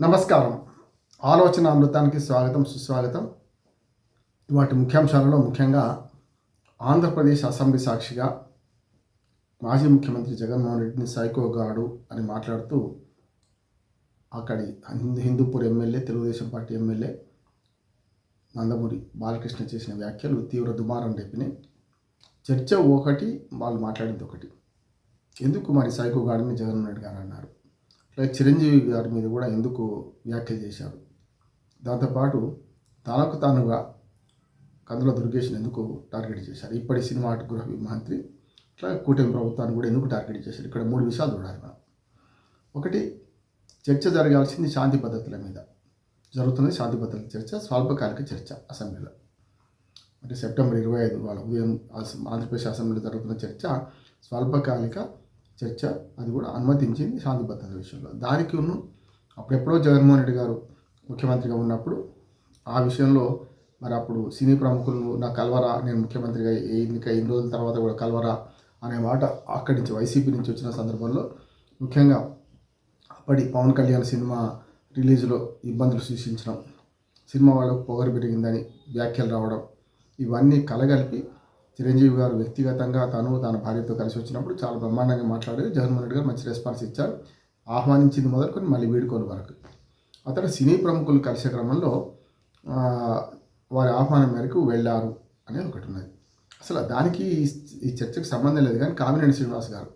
నమస్కారం. ఆలోచన అమృతానికి స్వాగతం సుస్వాగతం. వాటి ముఖ్యాంశాలలో ముఖ్యంగా ఆంధ్రప్రదేశ్ అసెంబ్లీ సాక్షిగా మాజీ ముఖ్యమంత్రి జగన్మోహన్ రెడ్డిని సైకోగాడు అని మాట్లాడుతూ అక్కడి Hindupur MLA Telugu Desam party MLA Nandamuri Balakrishna చేసిన వ్యాఖ్యలు తీవ్ర దుమారం రేపినాయి. చర్చ ఒకటి వాళ్ళు మాట్లాడింది ఒకటి. ఎందుకు మరి సైకోగాడిని జగన్మోహన్ రెడ్డి గారు అన్నారు? చిరంజీవి గారి మీద కూడా ఎందుకు వ్యాఖ్యలు చేశారు? దాంతోపాటు తనకు తానుగా కందుల దుర్గేష్ని ఎందుకు టార్గెట్ చేశారు? ఇప్పటి సినిమా గృహ మంత్రి ఇట్లా కూటమి ప్రభుత్వాన్ని కూడా ఎందుకు టార్గెట్ చేశారు? ఇక్కడ మూడు విషయాలు చూడాలి మనం. ఒకటి చర్చ జరగాల్సింది శాంతి పద్ధతుల మీద. జరుగుతున్నది శాంతి పద్ధతుల చర్చ స్వల్పకాలిక చర్చ అసెంబ్లీలో. అంటే సెప్టెంబర్ ఇరవై ఐదు వాళ్ళ ఉదయం ఆంధ్రప్రదేశ్ అసెంబ్లీలో జరుగుతున్న చర్చ స్వల్పకాలిక చర్చ అది కూడా అనుమతించింది శాంతి భద్రత విషయంలో. దానికి ఉన్న అప్పుడెప్పుడో జగన్మోహన్ రెడ్డి గారు ముఖ్యమంత్రిగా ఉన్నప్పుడు ఆ విషయంలో మరి అప్పుడు సినీ ప్రముఖులు నా కల్వరా నేను ముఖ్యమంత్రిగా ఇంకా ఎన్ని రోజుల తర్వాత కూడా కల్వరా అనే మాట అక్కడి నుంచి వైసీపీ నుంచి వచ్చిన సందర్భంలో ముఖ్యంగా అప్పటి పవన్ కళ్యాణ్ సినిమా రిలీజ్లో ఇబ్బందులు సృష్టించడం సినిమా వాళ్ళకు పొగరు పెరిగిందని వ్యాఖ్యలు రావడం ఇవన్నీ కలగలిపి చిరంజీవి గారు వ్యక్తిగతంగా తను తన భార్యతో కలిసి వచ్చినప్పుడు చాలా బ్రహ్మాండంగా మాట్లాడారు. జగన్మోహన్ రెడ్డి గారు మంచి రెస్పాన్స్ ఇచ్చారు. ఆహ్వానించింది మొదలుకొని మళ్ళీ వీడుకోని వరకు. అతను సినీ ప్రముఖులు కలిసే క్రమంలో వారి ఆహ్వానం మేరకు వెళ్ళారు అనేది ఒకటి ఉన్నది. అసలు దానికి ఈ- చర్చకు సంబంధం లేదు కానీ కామినేని శ్రీనివాస్ గారు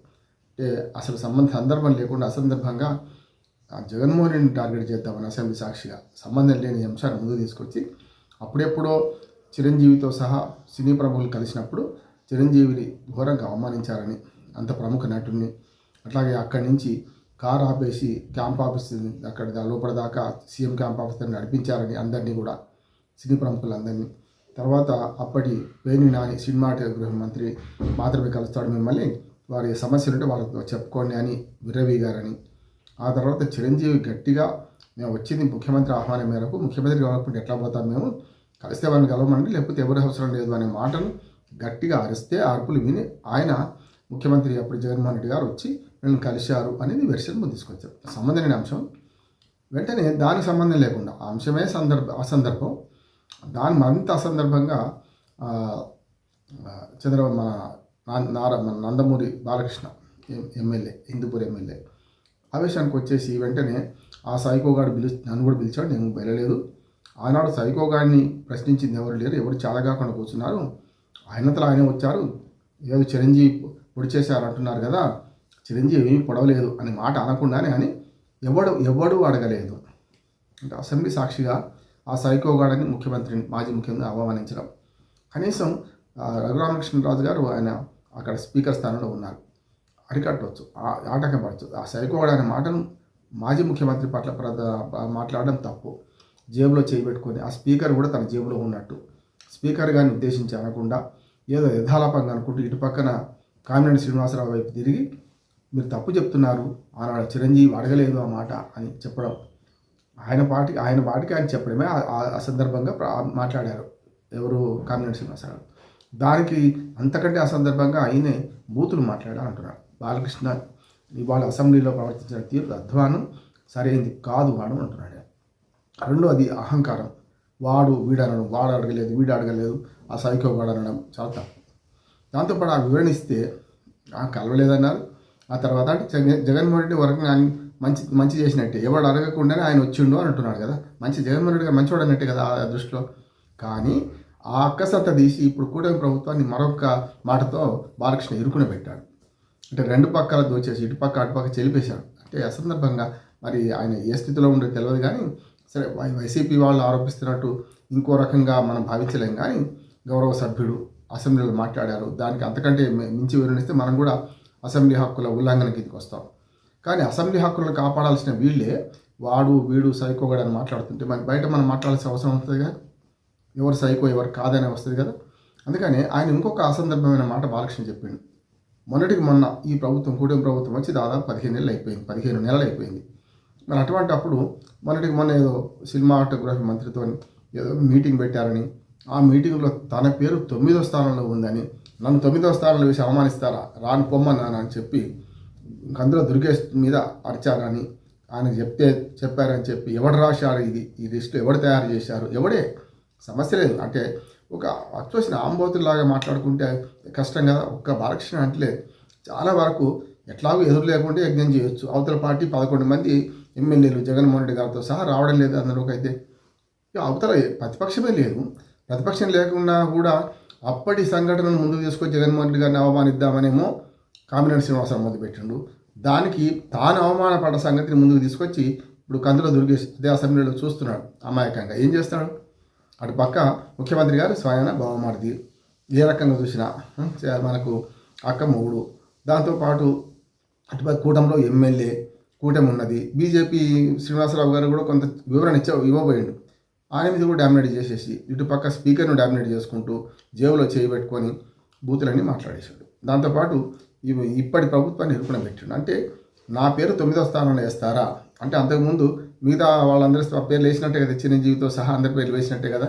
అంటే అసలు సంబంధ సందర్భం లేకుండా అసందర్భంగా జగన్మోహన్ రెడ్డిని టార్గెట్ చేద్దామని అసెంబ్లీ సాక్షిగా సంబంధం లేని అంశాన్ని ముందు తీసుకొచ్చి అప్పుడెప్పుడో చిరంజీవితో సహా సినీ ప్రముఖులు కలిసినప్పుడు చిరంజీవిని ఘోరంగా అవమానించారని అంత ప్రముఖ నటుడిని అట్లాగే అక్కడి నుంచి కారు ఆపేసి క్యాంప్ ఆఫీస్ అక్కడ దా- లోపల దాకా సీఎం క్యాంప్ ఆఫీస్ నడిపించారని అందరినీ కూడా సినీ ప్రముఖులందరినీ. తర్వాత అప్పటి వేణి నాని సినిమాటోగ్రఫీ మంత్రి మాత్రమే కలుస్తాడు మిమ్మల్ని. వారి సమస్యలు ఉంటే వాళ్ళతో చెప్పుకోండి అని విర్రవీగారని. ఆ తర్వాత చిరంజీవి గట్టిగా మేము వచ్చింది ముఖ్యమంత్రి ఆహ్వానం మేరకు ముఖ్యమంత్రి కావాలనుకుంటే ఎట్లా పోతాం మేము? కలిస్తే వారిని కలవమండి లేకపోతే ఎవరి అవసరం లేదు అనే మాటను గట్టిగా అరిస్తే అర్పులు అరుపులు విని ఆయన ముఖ్యమంత్రి అప్పుడు జగన్మోహన్ రెడ్డి గారు వచ్చి వీళ్ళని కలిశారు అనేది వెర్షన్ ముందు తీసుకొచ్చారు. సంబంధమైన అంశం. వెంటనే దానికి సంబంధం లేకుండా ఆ అంశమే సందర్భ అసందర్భం. దాని మరింత అసందర్భంగా ఆ, చంద్రబాబు మన నారా మన నందమూరి బాలకృష్ణ ఎమ్మెల్యే హిందూపూర్ ఎమ్మెల్యే. ఆవేశానికి వచ్చేసి వెంటనే ఆ సైకోగాడు పిలు నన్ను కూడా పిలిచాడు నేను వెళ్ళలేదు ఆనాడు సైకోగాడిని ప్రశ్నించింది ఎవరు లేరు ఎవరు చాలాగాకుండా కూర్చున్నారు. ఆయనంతలో ఆయనే వచ్చారు. ఏదో చిరంజీవి పొడి చేశారు అంటున్నారు కదా చిరంజీవి ఏమీ పొడవలేదు అని మాట అనకుండానే అని ఎవడు ఎవడు అడగలేదు. అంటే అసెంబ్లీ సాక్షిగా ఆ సైకోగాడని ముఖ్యమంత్రిని మాజీ ముఖ్యమంత్రి అవమానించడం కనీసం రఘురామకృష్ణరాజు గారు ఆయన అక్కడ స్పీకర్ స్థానంలో ఉన్నారు. అరికట్టవచ్చు ఆ- ఆటంకపరచు ఆ సైకోగాడు అనే మాటను మాజీ ముఖ్యమంత్రి పట్ల ప్రద మాట్లాడడం తప్పు. జేబులో చేయి ఆ స్పీకర్ కూడా తన జేబులో ఉన్నట్టు. స్పీకర్ గారిని ఉద్దేశించి అనకుండా ఏదో యథాలాపంగా అనుకుంటూ ఇటు పక్కన కామినేని శ్రీనివాసరావు వైపు తిరిగి మీరు తప్పు చెప్తున్నారు ఆనాడు చిరంజీవి అడగలేదు ఆ మాట అని చెప్పడం. ఆయన పాటికి ఆయన పాటికి ఆయన చెప్పడమే ఆ- సందర్భంగా మాట్లాడారు ఎవరు? కామినేని శ్రీనివాసరావు. దానికి అంతకంటే అసందర్భంగా ఆయనే బూతులు మాట్లాడాలి అంటున్నారు. బాలకృష్ణ ఇవాళ అసెంబ్లీలో ప్రవర్తించిన తీరు అధ్వానం సరైంది కాదు అని అంటున్నాడు. రెండు అది అహంకారం. వాడు వీడు అనడం వాడు అడగలేదు వీడు అడగలేదు ఆ సైకో వాడు అనడం చాలా తప్పు. దాంతోపాటు ఆ వివరణ ఇస్తే ఆ కలవలేదన్నారు. ఆ తర్వాత అంటే జగన్ జగన్మోహన్ రెడ్డి వరకు ఆయన మంచి మంచి చేసినట్టే. ఎవడు అడగకుండానే ఆయన వచ్చిండు అని అంటున్నాడు కదా. మంచి జగన్మోహన్ రెడ్డి గారు మంచివాడు అన్నట్టే కదా ఆ దృష్టిలో. కానీ ఆ అక్కసత్త తీసి ఇప్పుడు కూటమి ప్రభుత్వాన్ని మరొక మాటతో బాలకృష్ణ ఇరుకున పెట్టాడు అంటే రెండు పక్కల దోచేసి ఇటు పక్క అటు పక్క చెలిపేశాడు. అంటే అసందర్భంగా మరి ఆయన ఏ స్థితిలో ఉండేది తెలియదు కానీ సరే వై- వైసీపీ వాళ్ళు ఆరోపిస్తున్నట్టు ఇంకో రకంగా మనం భావించలేం కానీ గౌరవ సభ్యుడు అసెంబ్లీలో మాట్లాడారు. దానికి అంతకంటే మించి వివరణిస్తే మనం కూడా అసెంబ్లీ హక్కుల ఉల్లంఘన కిందకి వస్తాం. కానీ అసెంబ్లీ హక్కులను కాపాడాల్సిన వీళ్ళే వాడు వీడు సైకోగాడు అని మాట్లాడుతుంటే మరి బయట మనం మాట్లాడాల్సిన అవసరం ఉంటుంది కదా? ఎవరు సైకో ఎవరు కాదని వస్తుంది కదా? అందుకని ఆయన ఇంకొక అసందర్భమైన మాట బాలకృష్ణ చెప్పిండు. మొన్నటికి మొన్న ఈ ప్రభుత్వం కూటమి ప్రభుత్వం వచ్చి దాదాపు పదిహేను నెలలు అయిపోయింది పదిహేను నెలలు అయిపోయింది. మరి అటువంటి అప్పుడు మొన్నటికి మొన్న ఏదో సినిమా ఆటోగ్రఫీ మంత్రితో ఏదో మీటింగ్ పెట్టారని ఆ మీటింగ్లో తన పేరు తొమ్మిదో స్థానంలో ఉందని నన్ను తొమ్మిదో స్థానంలో వేసి అవమానిస్తారా రాను పొమ్మన్నాను అని చెప్పి అందులో దుర్గేష్ మీద అరిచారని ఆయన చెప్తే చెప్పారని చెప్పి ఎవడు రాశారు ఇది? ఈ లిస్టు ఎవడు తయారు చేశారు? ఎవడే? సమస్య లేదు. అంటే ఒక వచ్చేసిన ఆంబోతులాగా మాట్లాడుకుంటే కష్టం కదా ఒక్క బాలకృష్ణ అంటే చాలా వరకు ఎట్లాగో ఎదురు లేకుండా యజ్ఞం చేయొచ్చు. అవతల పార్టీ పదకొండు మంది ఎమ్మెల్యేలు జగన్మోహన్ రెడ్డి గారితో సహా రావడం లేదు అందులోకి అయితే అవతల ప్రతిపక్షమే లేదు. ప్రతిపక్షం లేకుండా కూడా అప్పటి సంఘటనను ముందుకు తీసుకొని జగన్మోహన్ రెడ్డి గారిని అవమానిద్దామనేమో కామినేని శ్రీనివాసరావు మొదలుపెట్టిండు దానికి తాను అవమానపడ్డ సంగతిని ముందుకు తీసుకొచ్చి ఇప్పుడు కందుల దుర్గేష్ అదే అసెంబ్లీలో చూస్తున్నాడు అమాయకంగా. ఏం చేస్తాడు? అటు పక్క ముఖ్యమంత్రి గారు స్వయాన బావమారిది. ఏ రకంగా చూసినా మనకు అక్క మొగుడు. దాంతోపాటు అటుపై కూటమిలో ఎమ్మెల్యే కూటమి ఉన్నది బీజేపీ శ్రీనివాసరావు గారు కూడా కొంత వివరణ ఇచ్చా ఇవ్వబోయిండు. ఆయన మీద కూడా డామినేట్ చేసేసి ఇటు పక్క స్పీకర్ను డామినేట్ చేసుకుంటూ జేబులో చేయి పెట్టుకొని బూతులన్నీ మాట్లాడేశాడు. దాంతోపాటు ఇవి ఇప్పటి ప్రభుత్వాన్ని నిరూపణ పెట్టాడు. అంటే నా పేరు తొమ్మిదో స్థానంలో వేస్తారా? అంటే అంతకుముందు మిగతా వాళ్ళందరి పేర్లు వేసినట్టే కదా చిరంజీవితో సహా అందరి పేర్లు వేసినట్టే కదా.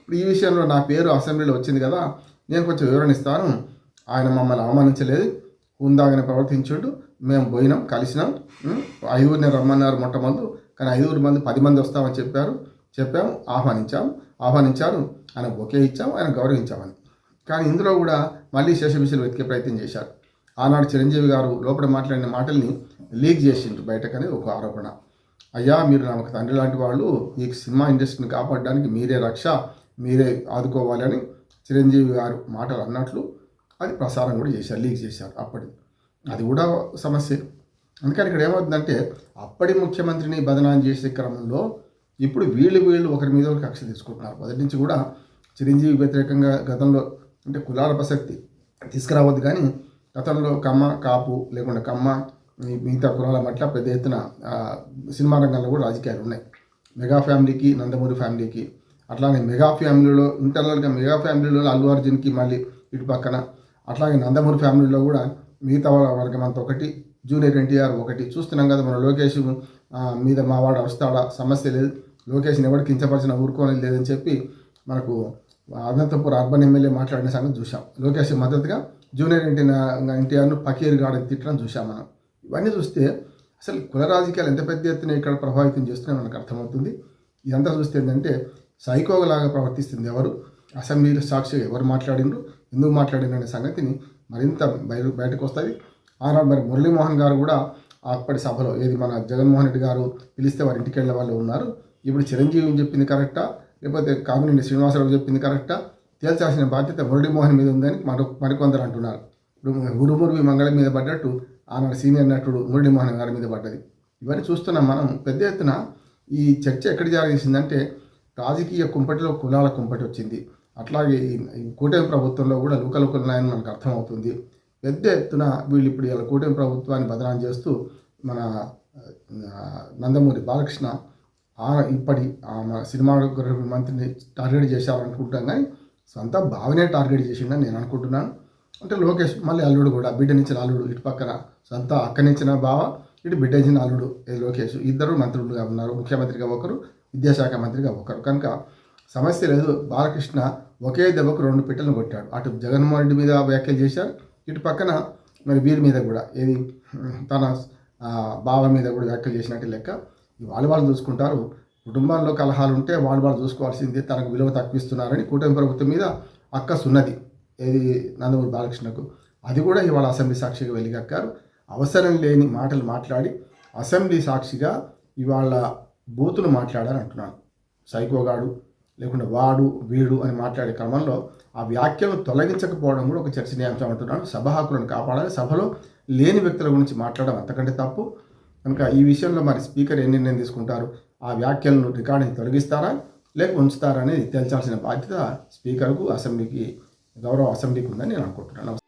ఇప్పుడు ఈ విషయంలో నా పేరు అసెంబ్లీలో వచ్చింది కదా నేను కొంచెం వివరణ ఇస్తాను. ఆయన మమ్మల్ని అవమానించలేదు. హుందాగానే ప్రవర్తించుడు. మేము పోయినాం కలిసినాం ఐదుగురిని రమ్మన్నారు మొట్టమొదలు కానీ ఐదుగురు మంది పది మంది వస్తామని చెప్పారు. చెప్పాము ఆహ్వానించాము ఆహ్వానించారు ఆయన ఒకే ఇచ్చాము ఆయన గౌరవించామని. కానీ ఇందులో కూడా మళ్ళీ శేషవిషయాలు వెతికే ప్రయత్నం చేశారు. ఆనాడు చిరంజీవి గారు లోపల మాట్లాడిన మాటల్ని లీక్ చేసిండ్రు బయటకని ఒక ఆరోపణ. అయ్యా మీరు నాకు తండ్రి లాంటి వాళ్ళు ఈ సినిమా ఇండస్ట్రీని కాపాడడానికి మీరే రక్ష మీరే ఆదుకోవాలని చిరంజీవి గారు మాటలు అన్నట్లు అది ప్రసారం కూడా చేశారు లీక్ చేశారు అప్పటి అది కూడా సమస్య. అందుకని ఇక్కడ ఏమవుతుందంటే అప్పటి ముఖ్యమంత్రిని బదనాం చేసే క్రమంలో ఇప్పుడు వీళ్ళు వీళ్ళు ఒకరి మీద ఒకరికి కక్ష తీసుకుంటున్నారు. మొదటి నుంచి కూడా చిరంజీవి వ్యతిరేకంగా గతంలో అంటే కులాల ప్రసక్తి తీసుకురావద్దు కానీ గతంలో కమ్మ కాపు లేకుండా కమ్మ మిగతా కులాల పట్ల పెద్ద ఎత్తున సినిమా రంగంలో కూడా రాజకీయాలు ఉన్నాయి. మెగా ఫ్యామిలీకి నందమూరి ఫ్యామిలీకి అట్లాగే మెగా ఫ్యామిలీలో ఇంటర్నల్గా మెగా ఫ్యామిలీలో అల్లు అర్జున్కి మళ్ళీ ఇటు పక్కన అట్లాగే నందమూరి ఫ్యామిలీలో కూడా మిగతా వాళ్ళ వర్గం ఒకటి జూనియర్ ఎన్టీఆర్ ఒకటి. చూస్తున్నాం కదా మన లోకేష్ మీద మావాడు వస్తాడా సమస్య లేదు. లోకేష్ని ఎవరు కించపరిచిన ఊరుకోని లేదని చెప్పి మనకు అనంతపూర్ అర్బన్ ఎమ్మెల్యే మాట్లాడిన సంగతి చూసాం లోకేష్ మద్దతుగా జూనియర్ ఎన్టీఆర్ ఎన్టీఆర్ను పకీర్ గార్డెన్ తిట్టడం చూసాం మనం. ఇవన్నీ చూస్తే అసలు కుల రాజకీయాలు ఎంత పెద్ద ఎత్తున ఇక్కడ ప్రభావితం చేస్తున్నాయి మనకు అర్థమవుతుంది. ఇదంతా చూస్తే ఏంటంటే సైకోగలాగా ప్రవర్తిస్తుంది ఎవరు? అసెంబ్లీలో సాక్షిగా ఎవరు మాట్లాడిండ్రు? ఎందుకు మాట్లాడిండ్రు అనే సంగతిని మరింత బయట బయటకు వస్తుంది ఆనాడు మరి మురళీమోహన్ గారు కూడా అప్పటి సభలో ఏది మన జగన్మోహన్ రెడ్డి గారు పిలిస్తే వారి ఇంటికి వెళ్ళిన వాళ్ళు ఉన్నారు. ఇప్పుడు చిరంజీవి చెప్పింది కరెక్టా? లేకపోతే కామినేని శ్రీనివాసరావు చెప్పింది కరెక్టా? తేల్చాల్సిన బాధ్యత మురళీమోహన్ మీద ఉందని మరో మరికొందరు అంటున్నారు. ఇప్పుడు గురుమురువి మంగళం మీద పడ్డట్టు ఆనాడు సీనియర్ నటుడు మురళీమోహన్ గారి మీద పడ్డది. ఇవన్నీ చూస్తున్నాం మనం. పెద్ద ఎత్తున ఈ చర్చ ఎక్కడ జరిగిందంటే రాజకీయ కుంపటిలో కులాల కుంపటి వచ్చింది. అట్లాగే ఈ- కూటమి ప్రభుత్వంలో కూడా లుకలుకలున్నాయని మనకు అర్థమవుతుంది. పెద్ద ఎత్తున వీళ్ళు ఇప్పుడు ఇలా కూటమి ప్రభుత్వాన్ని బదనాం చేస్తూ మన నందమూరి బాలకృష్ణ ఆ ఇప్పటి ఆ సినిమాగ్రఫీ మంత్రిని టార్గెట్ చేశారనుకుంటాం కానీ సొంత భావనే టార్గెట్ చేసిండని నేను అనుకుంటున్నాను. అంటే లోకేష్ మళ్ళీ అల్లుడు కూడా బిడ్డనిచ్చిన అల్లుడు ఇటు పక్కన సొంత అక్కనిచ్చిన బావ ఇటు బిడ్డనిచ్చిన అల్లుడు ఏ లోకేష్ ఇద్దరు మంత్రులుగా ఉన్నారు. ముఖ్యమంత్రిగా ఒకరు విద్యాశాఖ మంత్రిగా ఒకరు. కనుక సమస్య లేదు. బాలకృష్ణ ఒకే దెబ్బకు రెండు పిట్టలను కొట్టాడు. అటు జగన్మోహన్ రెడ్డి మీద వ్యాఖ్యలు చేశారు. ఇటు పక్కన మరి వీరి మీద కూడా ఏది? తన బావ మీద కూడా వ్యాఖ్యలు చేసినట్టు లెక్క. ఈ వాళ్ళు వాళ్ళు చూసుకుంటారు. కుటుంబంలో కలహాలు ఉంటే వాళ్ళు వాళ్ళు చూసుకోవాల్సిందే. తనకు విలువ తప్పిస్తున్నారని కూటమి ప్రభుత్వం మీద అక్కసు ఉన్నది ఏది? నందమూరి బాలకృష్ణకు. అది కూడా ఇవాళ అసెంబ్లీ సాక్షిగా వెలిగక్కారు. అవసరం లేని మాటలు మాట్లాడి అసెంబ్లీ సాక్షిగా ఇవాళ బూతులు మాట్లాడాలని అంటున్నాను సైకోగాడు లేకుంటే వాడు వీడు అని మాట్లాడే క్రమంలో ఆ వ్యాఖ్యలు తొలగించకపోవడం కూడా ఒక చర్చనీయాంశం అంటున్నాను సభ హక్కులను కాపాడాలి. సభలో లేని వ్యక్తుల గురించి మాట్లాడడం అంతకంటే తప్పు. కనుక ఈ విషయంలో మరి స్పీకర్ ఏ నిర్ణయం తీసుకుంటారు? ఆ వ్యాఖ్యలను రికార్డింగ్ తొలగిస్తారా? లేక ఉంచుతారా అనేది తేల్చాల్సిన బాధ్యత స్పీకర్కు అసెంబ్లీకి గౌరవ అసెంబ్లీకి ఉందని నేను అనుకుంటున్నాను.